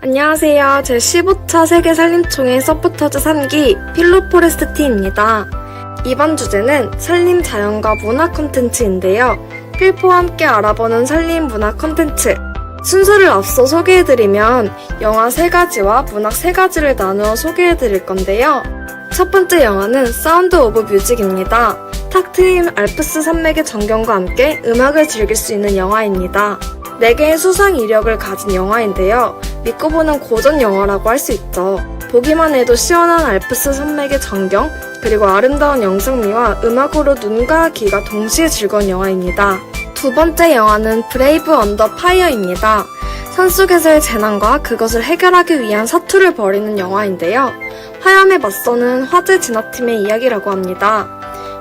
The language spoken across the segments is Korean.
안녕하세요. 제 15차 세계 산림총회 서포터즈 3기 필로포레스트 티입니다. 이번 주제는 산림 자연과 문화 콘텐츠인데요. 필포와 함께 알아보는 산림 문화 콘텐츠. 순서를 앞서 소개해드리면 영화 세 가지와 문학 세 가지를 나누어 소개해드릴 건데요. 첫 번째 영화는 사운드 오브 뮤직입니다. 탁 트임 알프스 산맥의 전경과 함께 음악을 즐길 수 있는 영화입니다. 4개의 수상 이력을 가진 영화인데요. 믿고 보는 고전 영화라고 할 수 있죠. 보기만 해도 시원한 알프스 산맥의 전경, 그리고 아름다운 영상미와 음악으로 눈과 귀가 동시에 즐거운 영화입니다. 두 번째 영화는 브레이브 언더 파이어입니다. 산속에서의 재난과 그것을 해결하기 위한 사투를 벌이는 영화인데요. 화염에 맞서는 화재 진화팀의 이야기라고 합니다.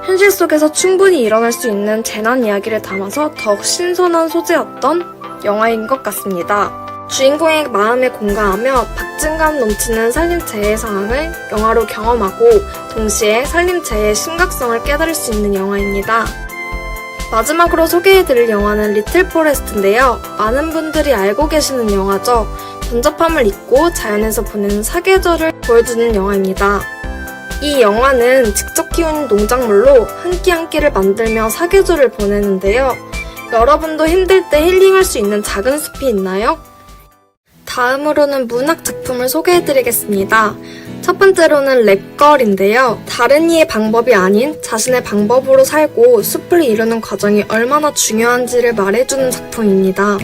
현실 속에서 충분히 일어날 수 있는 재난 이야기를 담아서 더욱 신선한 소재였던 영화인 것 같습니다. 주인공의 마음에 공감하며 박진감 넘치는 산림재해 상황을 영화로 경험하고 동시에 산림재해의 심각성을 깨달을 수 있는 영화입니다. 마지막으로 소개해드릴 영화는 리틀 포레스트인데요. 많은 분들이 알고 계시는 영화죠. 번잡함을 잊고 자연에서 보내는 사계절을 보여주는 영화입니다. 이 영화는 직접 키운 농작물로 한 끼 한 끼를 만들며 사계절을 보내는데요. 여러분도 힘들 때 힐링할 수 있는 작은 숲이 있나요? 다음으로는 문학 작품을 소개해드리겠습니다. 첫 번째로는 랩걸인데요. 다른 이의 방법이 아닌 자신의 방법으로 살고 숲을 이루는 과정이 얼마나 중요한지를 말해주는 작품입니다.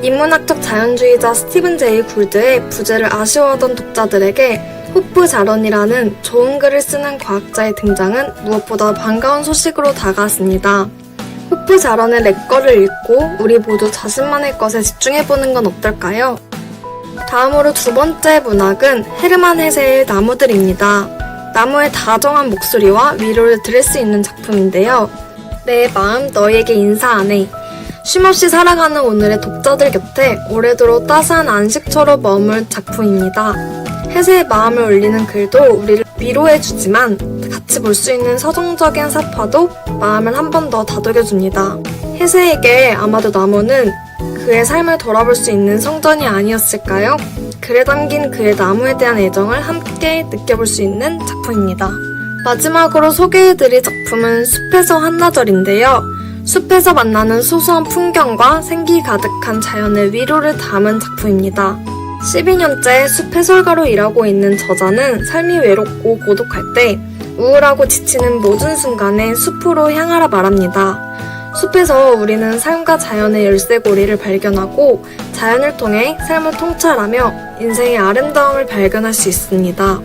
인문학적 자연주의자 스티븐 제이 굴드의 부재를 아쉬워하던 독자들에게 호프 자런이라는 좋은 글을 쓰는 과학자의 등장은 무엇보다 반가운 소식으로 다가왔습니다. 호프 자런의 랩걸을 읽고 우리 모두 자신만의 것에 집중해보는 건 어떨까요? 다음으로 두 번째 문학은 헤르만 헤세의 나무들입니다. 나무의 다정한 목소리와 위로를 들을 수 있는 작품인데요. 내 마음 너에게 인사하네. 쉼없이 살아가는 오늘의 독자들 곁에 오래도록 따스한 안식처로 머물 작품입니다. 헤세의 마음을 울리는 글도 우리를 위로해주지만 같이 볼 수 있는 서정적인 사파도 마음을 한 번 더 다독여줍니다. 헤세에게 아마도 나무는 그의 삶을 돌아볼 수 있는 성전이 아니었을까요? 글에 담긴 그의 나무에 대한 애정을 함께 느껴볼 수 있는 작품입니다. 마지막으로 소개해드릴 작품은 숲에서 한나절인데요. 숲에서 만나는 소소한 풍경과 생기 가득한 자연의 위로를 담은 작품입니다. 12년째 숲 해설가로 일하고 있는 저자는 삶이 외롭고 고독할 때 우울하고 지치는 모든 순간에 숲으로 향하라 말합니다. 숲에서 우리는 삶과 자연의 열쇠고리를 발견하고 자연을 통해 삶을 통찰하며 인생의 아름다움을 발견할 수 있습니다.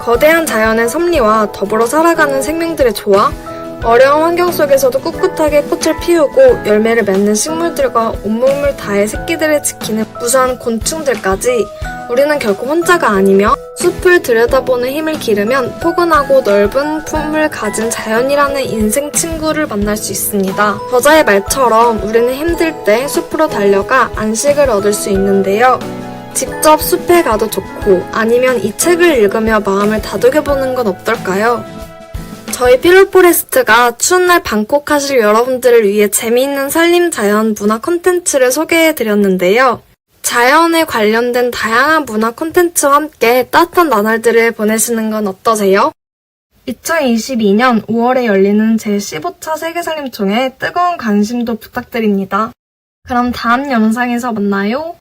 거대한 자연의 섭리와 더불어 살아가는 생명들의 조화, 어려운 환경 속에서도 꿋꿋하게 꽃을 피우고 열매를 맺는 식물들과 온몸을 다해 새끼들을 지키는 무수한 곤충들까지 우리는 결코 혼자가 아니며 숲을 들여다보는 힘을 기르면 포근하고 넓은 품을 가진 자연이라는 인생 친구를 만날 수 있습니다. 저자의 말처럼 우리는 힘들 때 숲으로 달려가 안식을 얻을 수 있는데요. 직접 숲에 가도 좋고 아니면 이 책을 읽으며 마음을 다독여보는 건 어떨까요? 저희 필로포레스트가 추운 날 방콕 하실 여러분들을 위해 재미있는 산림 자연 문화 콘텐츠를 소개해 드렸는데요. 자연에 관련된 다양한 문화 콘텐츠와 함께 따뜻한 나날들을 보내시는 건 어떠세요? 2022년 5월에 열리는 제15차 세계산림총회 뜨거운 관심도 부탁드립니다. 그럼 다음 영상에서 만나요.